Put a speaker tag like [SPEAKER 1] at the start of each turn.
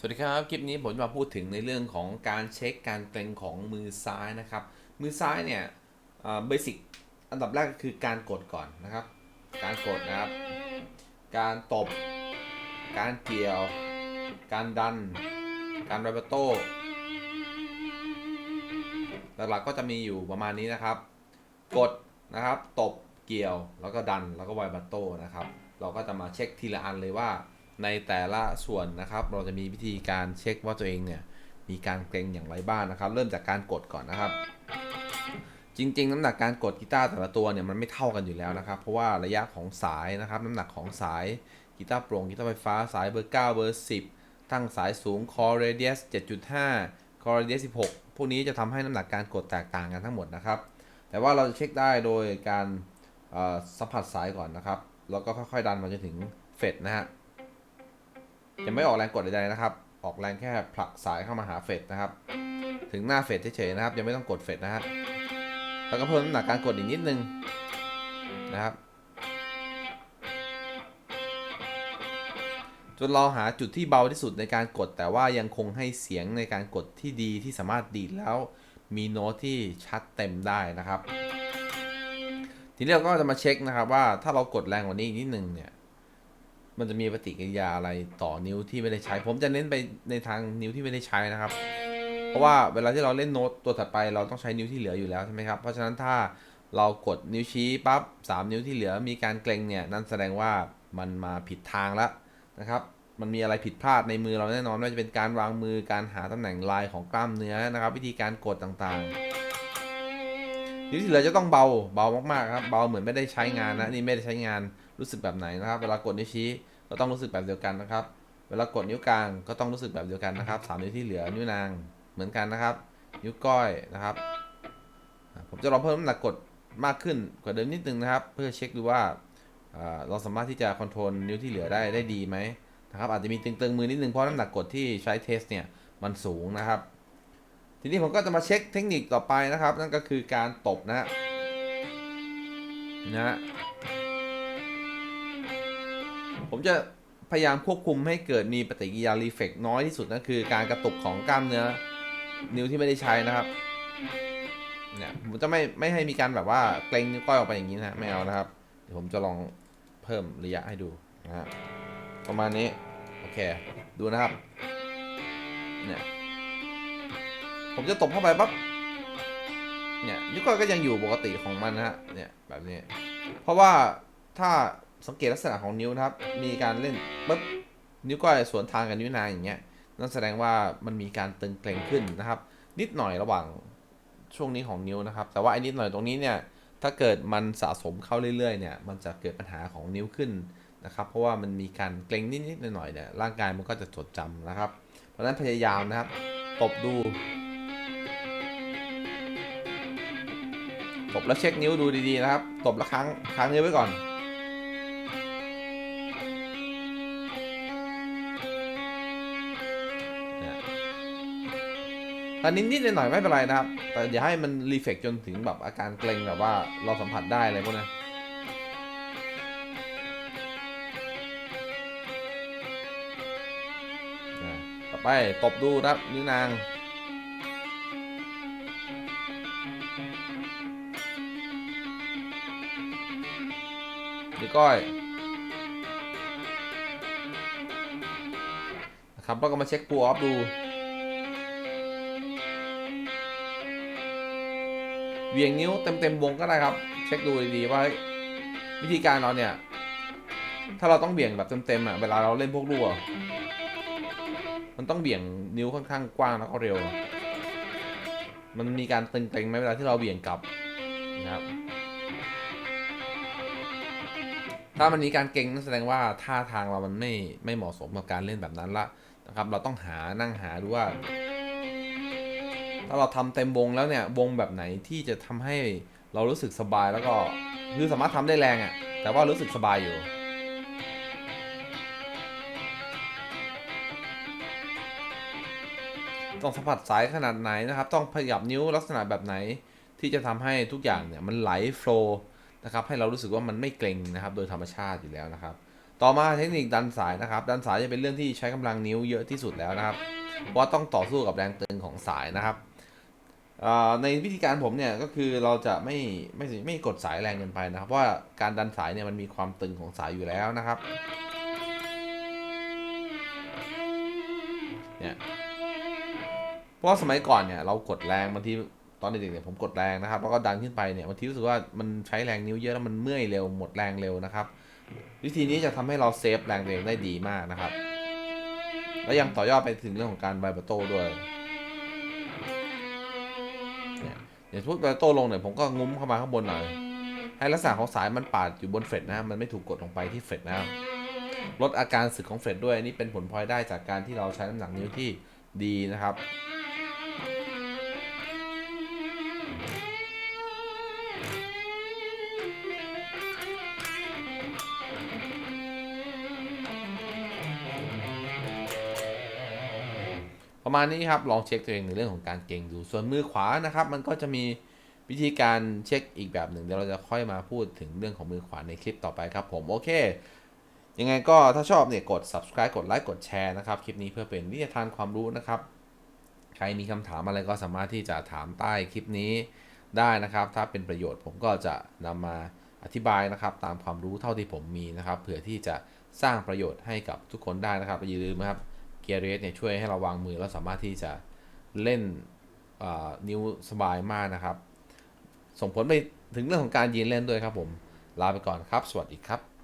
[SPEAKER 1] สวัสดีครับ คลิปนี้ผมจะมาพูดถึงในเรื่องของการเช็คการเกร็งของมือซ้ายนะครับ มือซ้ายเนี่ยเบสิกอันดับแรกคือการกดก่อนนะครับ การกดนะครับ การตบ การเกี่ยว การดัน การไรเบโต้หลักๆก็จะมีอยู่ประมาณนี้นะครับ กดนะครับ ตบ เกี่ยว แล้วก็ดัน แล้วก็ไวบัตโต้นะครับ เราก็จะมาเช็คทีละอันเลยว่า ในแต่ละส่วนนะครับ เราจะมีวิธีการเช็คว่าตัวเองเนี่ยมีการเกรงอย่างไรบ้างนะครับ เริ่มจากการกดก่อนนะครับ จริง ๆ น้ำหนักการกดกีตาร์แต่ละตัวเนี่ยมันไม่เท่ากันอยู่แล้วนะครับ เพราะว่าระยะของสายนะครับ น้ำหนักของสายกีตาร์โปร่งกีตาร์ไฟฟ้าสายเบอร์ 9 เบอร์ 10ทั้งสายสูงคอเรเดียส7.5คอเรเดียส16 พวกนี้จะทำให้น้ำหนักการกดแตกต่างกันทั้งหมดนะครับ แต่ว่าเราจะเช็คได้โดยการสัมผัสสายก่อนนะครับ แล้วก็ค่อยๆดันมาจนถึงเฟดนะฮะ จะไม่ออกแรงกดใดๆนะครับ ออกแรงแค่ผลักสายเข้ามาหาเฟดนะครับ ถึงหน้าเฟดเฉยๆนะครับ ยังไม่ต้องกดเฟดนะฮะแล้วก็เพิ่มน้ำหนักการกดอีกนิดนึงนะครับจนเราหาจุดที่เบาที่สุดในการกด แต่ว่ายังคงให้เสียงในการกดที่ดีที่สามารถดีดแล้วมีโน้ตที่ชัดเต็มได้นะครับ ทีนี้เราก็จะมาเช็คนะครับว่าถ้าเรากดแรงกว่านี้อีกนิดนึงเนี่ย มันจะมีปฏิกิริยาอะไรต่อนิ้วที่ไม่ได้ใช้ ผมจะเน้นไปในทางนิ้วที่ไม่ได้ใช้นะครับ เพราะว่าเวลาที่เราเล่นโน้ตตัวถัดไปเราต้องใช้นิ้วที่เหลืออยู่แล้วใช่ไหมครับเพราะฉะนั้นถ้าเรากดนิ้วชี้ปั๊บสามนิ้วที่เหลือมีการเกร็งเนี่ยนั่นแสดงว่ามันมาผิดทางแล้วนะครับ มันมีอะไรผิดพลาดในมือเราแน่นอนไม่ว่าจะเป็นการวางมือการหาตำแหน่งลายของกล้ามเนื้อนะครับ วิธีการกดต่างๆ นิ้วที่เหลือจะต้องเบาเบามากๆครับเบาเหมือนไม่ได้ใช้งานนะนี่ไม่ได้ใช้งาน รู้สึกแบบไหนนะครับ เวลากดนิ้วชี้ก็ต้องรู้สึกแบบเดียวกันนะครับ เวลากดนิ้วกลางก็ต้องรู้สึกแบบเดียวกันนะครับสามนิ้วที่เหลือนิ้วนางเหมือนกันนะครับ นิ้วก้อยนะครับ ผมจะลองเพิ่มน้ำหนักกดมากขึ้นกว่าเดิมนิดนึงนะครับ เพื่อเช็คดูว่าเราสามารถที่จะคอนโทรลนิ้วที่เหลือได้ได้ดีไหมนะครับอาจจะมีตึงๆมือนิดนึงเพราะน้ำหนักกดที่ใช้เทสเนี่ยมันสูงนะครับ ทีนี้ผมก็จะมาเช็คเทคนิคต่อไปนะครับ นั่นก็คือการตบนะฮะนะ ผมจะพยายามควบคุมให้เกิดมีปฏิกิริยารีเฟกน้อยที่สุดนั่นคือการกระตุกของกล้ามเนื้อ นิ้วที่ไม่ได้ใช้นะครับเนี่ยผมจะไม่ไม่ให้มีการแบบว่าเกรงนิ้วก้อยออกไปอย่างนี้นะฮะไม่เอานะครับเดี๋ยวผมจะลองเพิ่มระยะให้ดูนะฮะประมาณนี้โอเคดูนะครับเนี่ยผมจะตบเข้าไปปั๊บเนี่ยนิ้วก้อยก็ยังอยู่ปกติของมันนะฮะเนี่ยแบบนี้ เพราะว่าถ้า สังเกตลักษณะของนิ้วนะครับ มีการเล่นปุ๊บนิ้วก้อยสวนทางกับนิ้วนางอย่างเงี้ย นั่นแสดงว่ามันมีการตึงเกร็งขึ้นนะครับ นิดหน่อยระหว่างช่วงนี้ของนิ้วนะครับ แต่ว่าไอ้นิดหน่อยตรงนี้เนี่ย ถ้าเกิดมันสะสมเข้าเรื่อยๆเนี่ย มันจะเกิดปัญหาของนิ้วขึ้นนะครับ เพราะว่ามันมีการเกร็งนิดๆหน่อยๆเนี่ย ร่างกายมันก็จะจดจำนะครับ เพราะฉะนั้นพยายามนะครับ ตบดูตบแล้วเช็คนิ้วดูดีๆนะครับ ตบแล้วค้างค้างนิ้วไว้ก่อน ตอนนี้นิดหน่อยไม่เป็นไรนะครับ แต่อย่าให้มันรีเฟกจนถึงแบบอาการเกร็งแบบว่าเราสัมผัสได้เลยพวกนั้นต่อไปตบดูนะครับนิ้วนางนิ้วก้อยนะครับแล้วก็มาเช็คปูออฟดู เวียงนิ้วเต็มเต็มๆวงก็ได้ครับ เช็คดูดีๆว่าวิธีการเราเนี่ย ถ้าเราต้องเบี่ยงแบบเต็มๆอะเวลาเราเล่นพวกลูกอะมันต้องเบี่ยงนิ้วค่อนข้างกว้างแล้วก็เร็ว มันมีการตึงเกร็งไหมเวลาที่เราเบี่ยงกลับนะครับ ถ้ามันมีการเกร็งนั่นแสดงว่าท่าทางเรามันไม่ไม่เหมาะสมกับการเล่นแบบนั้นละนะครับ เราต้องหานั่งหาดูว่า ถ้าเราทำเต็มวงแล้วเนี่ยวงแบบไหนที่จะทำให้เรารู้สึกสบายแล้วก็คือสามารถทำได้แรงอะ่ะ แต่ว่ารู้สึกสบายอยู่ต้องสัมผัสสายขนาดไหนนะครับ ต้องขยับนิ้วลักษณะแบบไหนที่จะทำให้ทุกอย่างเนี่ยมันไหลโฟล์นะครับให้เรารู้สึกว่ามันไม่เกร็งนะครับ โดยธรรมชาติอยู่แล้วนะครับ ต่อมาเทคนิคดันสายนะครับ ดันสายจะเป็นเรื่องที่ใช้กำลังนิ้วเยอะที่สุดแล้วนะครับ เพราะต้องต่อสู้กับแรงตึงของสายนะครับ ในวิธีการผมเนี่ยก็คือเราจะไม่ไม่ไม่กดสายแรงเกินไปนะครับเพราะว่าการดันสายเนี่ยมันมีความตึงของสายอยู่แล้วนะครับเนี่ยเพราะว่าสมัยก่อนเนี่ยเรากดแรงบางทีตอนเด็กๆเนี่ยผมกดแรงนะครับแล้วก็ดันขึ้นไปเนี่ยบางทีรู้สึกว่ามันใช้แรงนิ้วเยอะแล้วมันเมื่อยเร็วหมดแรงเร็วนะครับ วิธีนี้จะทำให้เราเซฟแรงตัวเองได้ดีมากนะครับ แล้วยังต่อยอดไปถึงเรื่องของการไวเบรโต้ด้วย อย่างพูดไวเบโต้ลงเนี่ยผมก็งุ้มเข้ามาข้างบนหน่อยให้ลักษณะของสายมันปาดอยู่บนเฟดนะมันไม่ถูกกดลงไปที่เฟดนะลดอาการสึกของเฟดด้วยนนี่เป็นผลพลอยได้จากการที่เราใช้น้ำหนักนิ้วที่ดีนะครับ ประมาณนี้ครับลองเช็คตัวเองในเรื่องของการเก่งดูส่วนมือขวานะครับ มันก็จะมีวิธีการเช็คอีกแบบหนึ่งเดี๋ยวเราจะค่อยมาพูดถึงเรื่องของมือขวาในคลิปต่อไปครับผมโอเคยังไงก็ถ้าชอบเนี่ยกด subscribe กดไลค์กดแชร์นะครับคลิปนี้เพื่อเป็นวิทยาทานความรู้นะครับใครมีคำถามอะไรก็สามารถที่จะถามใต้คลิปนี้ได้นะครับ ถ้าเป็นประโยชน์ผมก็จะนำมาอธิบายนะครับ ตามความรู้เท่าที่ผมมีนะครับเผื่อที่จะสร้างประโยชน์ให้กับทุกคนได้นะครับอย่าลืมนะครับ กียร์เรสเนี่ยช่วยให้เราวางมือแล้วสามารถที่จะเล่นนิ้วสบายมากนะครับ ส่งผลไปถึงเรื่องของการยืนเล่นด้วยครับผม ลาไปก่อนครับ สวัสดีครับ